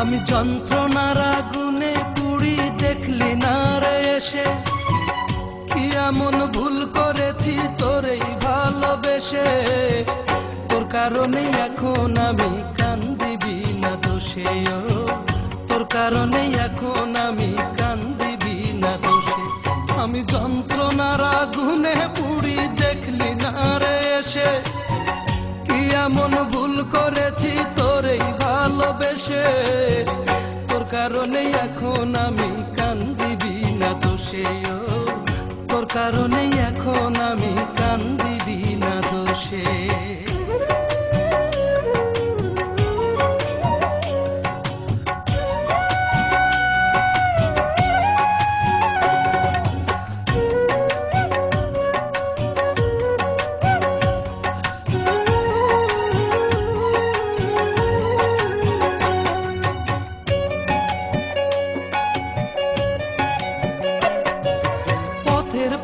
আমি যন্ত্রণার আগুনে পুড়ি দেখলি না রে এসে। কি এমন ভুল করেছি তোরেই ভালোবেসে? তোর কারণে এখন আমি কান্দিবি না দোষে তোর কারণে এখন এমন ভুল করেছি তোরেই ভালোবেসে। তোর কারণে এখন আমি কান্দিবি না দোষে ও তোর কারণে এখন আমি কান্দিবি না দোষে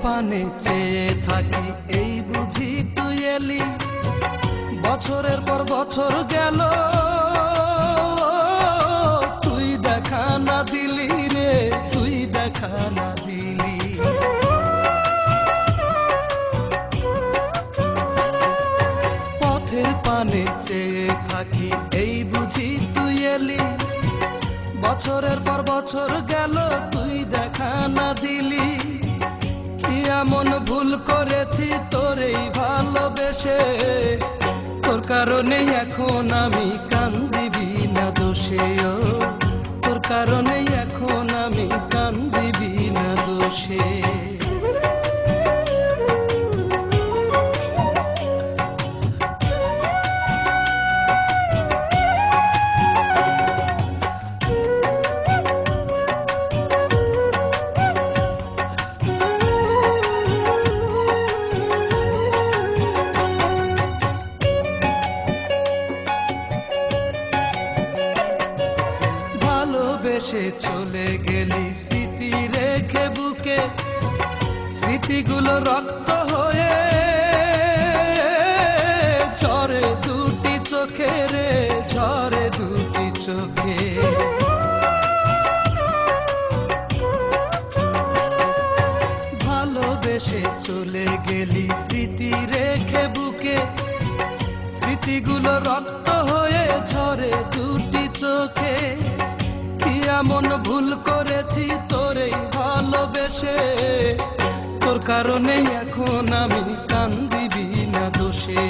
পানে চেয়ে থাকি, এই বুঝি তুই এলি। বছরের পর বছর গেল, তুই দেখা না দিলি রে, তুই দেখা না দিলি। পথের থাকি, এই বুঝি তুই এলি। বছরের পর বছর গেল, তুই দেখা না দিলি। করেছি, তোরেই ভালোবেসে। তোর কারণে এখন আমি কান্দিবি না দোষে তোর কারণে এখন আমি কান্দিবি না দোষে। ভালোবেসে চলে গেলি স্মৃতি রেখে বুকে। স্মৃতিগুলো রক্ত হয়ে ঝরে দুটি চোখে রে, ঝরে দুটি চোখে। ভালোবেসে চলে গেলি স্মৃতি রেখে বুকে। স্মৃতিগুলো রক্ত হয়ে ঝরে দুটি চোখে। এমন ভুল করেছি তোরেই ভালোবেসে। তোর কারণে এখন আমি কান্দিবি না দোষে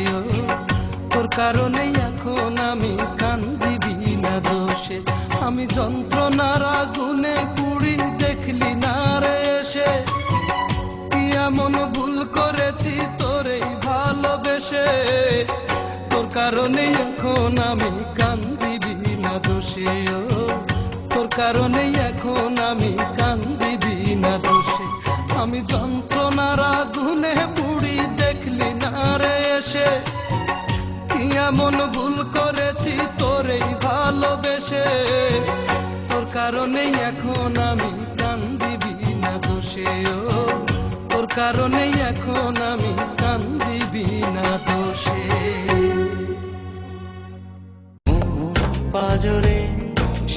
তোর কারণে এখন আমি কান্দিবি না দোষে। আমি যন্ত্রণার আগুনে পুড়ি দেখলি না রে এসে। কি এমন ভুল করেছি তোরেই ভালোবেসে। তোর কারণে এখন আমি কান্দিবি না দোষে তোর কারণে এখন আমি কান্দিবি না দোষে। আমি যন্ত্রণার আগুনে বুড়ি দেখলি না রে এসে। এমন ভুল করেছি তোরেই ভালোবেসে? তোর কারণে এখন আমি কান্দিবি না দোষে ও। তোর কারণে এখন আমি কান্দিবি না দোষে। পাজরে